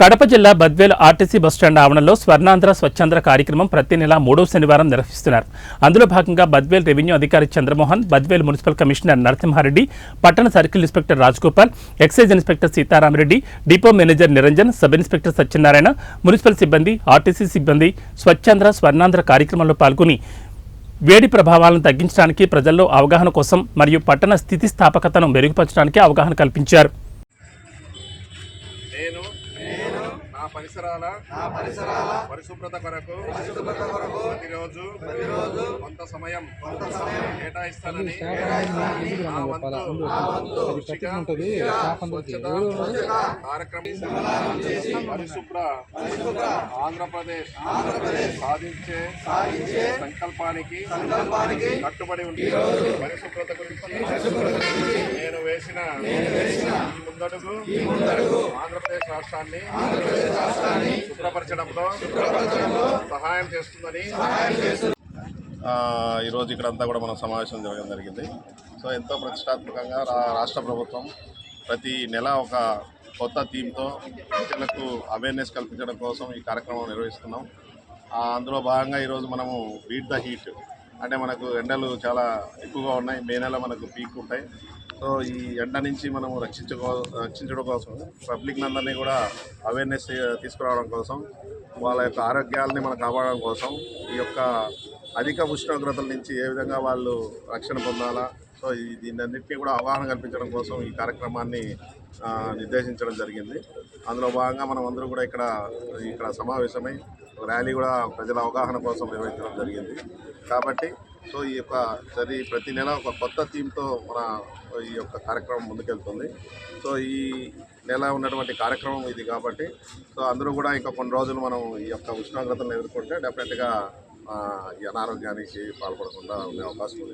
కడప జిల్లా Badvel RTC bus stand ఆవరణలో స్వర్ణాంధ్ర స్వచ్ఛాంధ్ర కార్యక్రమం ప్రతి నెల మూడవ శనివారం నిర్వహిస్తున్నారు. అందులో భాగంగా బద్వేల్ రెవెన్యూ అధికారి చంద్రమోహన్ బద్వేల్ మున్సిపల్ కమిషనర్ నరసింహారెడ్డి పట్టణ circle inspector Rajgopal excise inspector Sitaramareddy depot manager Niranjan sub inspector Satyanarayana municipal సిబ్బంది ఆర్టీసీ సిబ్బంది స్వచ్ఛాంధ్ర స్వర్ణాంధ్ర కార్యక్రమంలో పాల్గొని వేడి ప్రభావాలను తగ్గించడానికి ప్రజల్లో అవగాహన కోసం మరియు పట్టణ స్థితిస్థాపకతను మెరుగుపరచడానికి అవగాహన కల్పించారు. పరిసరాల నా పరిసరాల పరిశుభ్రత కొరకు పరిశుభ్రత కొరకు ప్రతిరోజు ప్రతిరోజు కొంత సమయం కొంత సమయం కేటాయిస్తానని కార్యక్రమం పరిశుభ్ర ఆంధ్రప్రదేశ్ ఆంధ్రప్రదేశ్ సాధించే సాధించే సంకల్పానికి సంకల్పానికి కట్టుబడి ఉంది పరిశుభ్రత గురించి నేను వేసిన నేను వేసిన ఈ ముందడుగు ఈ ముందడుగు ఆంధ్రప్రదేశ్ రాష్ట్రాన్ని ఆంధ్రప్రదేశ్ రాష్ట్రాన్ని శుభ్రపరచడంలో శుభ్రపరచడంలో సహాయం చేస్తుందని ఈరోజు ఇక్కడంతా కూడా మనం సమావేశం జరగడం జరిగింది. సో ఎంతో ప్రతిష్టాత్మకంగా రా- రాష్ట్ర ప్రభుత్వం ప్రతి నెల ఒక కొత్త థీమ్తో ప్రజలకు అవేర్నెస్ కల్పించడం కోసం ఈ కార్యక్రమం నిర్వహిస్తున్నాం. ఆ, అందులో భాగంగా ఈరోజు మనము బీట్ ద హీట్ అంటే మనకు ఎండలు చాలా ఎక్కువగా ఉన్నాయి. మే నెల మనకు పీక్ ఉంటాయి. సో ఈ ఎండ నుంచి మనము రక్షించుకో రక్షించడం కోసం పబ్లిక్ అందరినీ కూడా అవేర్నెస్ తీసుకురావడం కోసం వాళ్ళ యొక్క ఆరోగ్యాలని మనం కాపాడడం కోసం ఈ యొక్క అధిక ఉష్ణోగ్రతల నుంచి ఏ విధంగా వాళ్ళు రక్షణ పొందాలా సో ఈ దీన్నన్నింటినీ కూడా అవగాహన కల్పించడం కోసం ఈ కార్యక్రమాన్ని నిర్దేశించడం జరిగింది. అందులో భాగంగా మనం అందరూ కూడా ఇక్కడ ఇక్కడ సమావేశమై ర్యాలీ కూడా ప్రజల అవగాహన కోసం నిర్వహించడం జరిగింది. కాబట్టి సో ఈ యొక్క సరి ప్రతి నెల ఒక కొత్త థీమ్తో మన ఈ యొక్క కార్యక్రమం ముందుకెళ్తుంది. సో ఈ నెల ఉన్నటువంటి కార్యక్రమం ఇది కాబట్టి సో అందరూ కూడా ఇంకా కొన్ని రోజులు మనం ఈ యొక్క ఉష్ణోగ్రతను ఎదుర్కొంటే డెఫినెట్గా ఈ అనారోగ్యానికి పాల్పడకుండా ఉండే అవకాశం ఉంది.